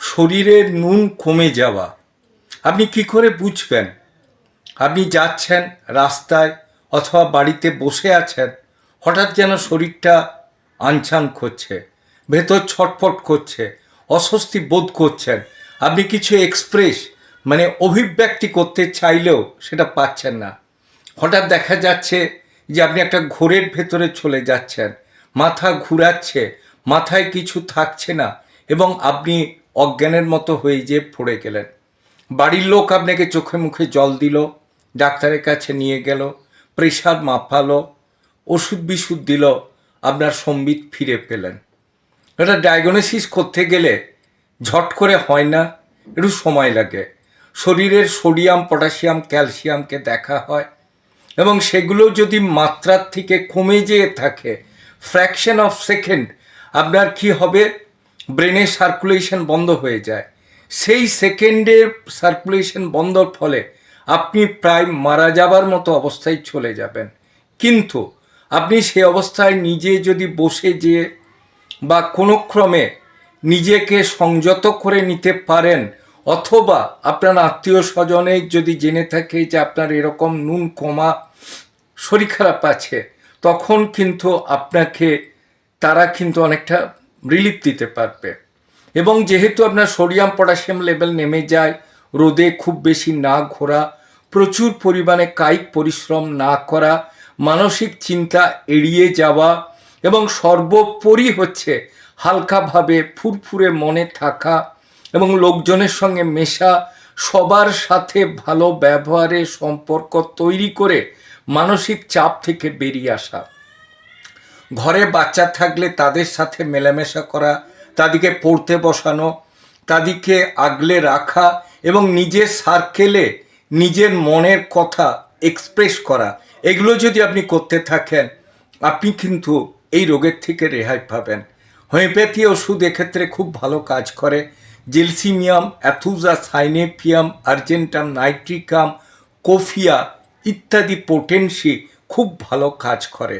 শরীরের নুন কমে যাওয়া। আপনি কি করে বুঝবেন? আপনি যাচ্ছেন রাস্তায় অথবা বাড়িতে বসে আছেন, হঠাৎ যেন শরীরটা আনচান করছে, ভেতর ছটফট করছে, অস্বস্তি বোধ করছেন। আপনি কিছু এক্সপ্রেস মানে অভিব্যক্তি করতে চাইলেও সেটা পাচ্ছেন না। হঠাৎ দেখা যাচ্ছে যে আপনি একটা ঘোরের ভেতরে চলে যাচ্ছেন, মাথা ঘুরাচ্ছে, মাথায় কিছু থাকছে না এবং আপনি অজ্ঞানের মতো হয়ে যেয়ে পড়ে গেলেন। বাড়ির লোক আপনাকে চোখে মুখে জল দিল, ডাক্তারের কাছে নিয়ে গেল, প্রেশার মাপালো, ওষুধ বিষুধ দিল, আপনার সম্বিত ফিরে পেলেন। এটা ডায়াগনোসিস করতে গেলে ঝট করে হয় না, একটু সময় লাগে। শরীরের সোডিয়াম, পটাশিয়াম, ক্যালসিয়ামকে দেখা হয় এবং সেগুলো যদি মাত্রার থেকে কমে যেয়ে থাকে ফ্র্যাকশন অফ সেকেন্ড আপনার কি হবে? ব্রেনের সার্কুলেশন বন্ধ হয়ে যায়। সেই সেকেন্ডের সার্কুলেশন বন্ধর ফলে আপনি প্রায় মারা যাবার মতো অবস্থায় চলে যাবেন। কিন্তু আপনি সেই অবস্থায় নিজে যদি বসে যেয়ে বা কোনো ক্রমে নিজেকে সংযত করে নিতে পারেন, অথবা আপনার আত্মীয় স্বজনে যদি জেনে থাকে যে আপনার এরকম নুন কমা শরীর খারাপ আছে, তখন কিন্তু আপনাকে তারা কিন্তু অনেকটা রিলিফ দিতে পারবে। এবং যেহেতু আপনার সোডিয়াম পটাশিয়াম লেভেল নেমে যায়, রোদে খুব বেশি না ঘোরা, প্রচুর পরিমাণে কায়িক পরিশ্রম না করা, মানসিক চিন্তা এড়িয়ে যাওয়া এবং সর্বোপরি হচ্ছে হালকাভাবে ফুরফুরে মনে থাকা এবং লোকজনের সঙ্গে মেশা, সবার সাথে ভালো ব্যবহারের সম্পর্ক তৈরি করে মানসিক চাপ থেকে বেরিয়ে আসা। ঘরে বাচ্চা থাকলে তাদের সাথে মেলামেশা করা তাদেরকে পড়তে বসানো তাদেরকে আগলে রাখা এবং নিজের সার্কেলে নিজের মনের কথা এক্সপ্রেস করা। এগুলো যদি আপনি করতে থাকেন, আপনি কিন্তু এই রোগের থেকে রেহাই পাবেন। হোমিওপ্যাথি ওষুধ এক্ষেত্রে খুব ভালো কাজ করে। জেলসিমিয়াম, অ্যাথুজা, সাইনেফিয়াম আর্জেন্টাম নাইট্রিকাম, কোফিয়া ইত্যাদি পোটেন্সি খুব ভালো কাজ করে।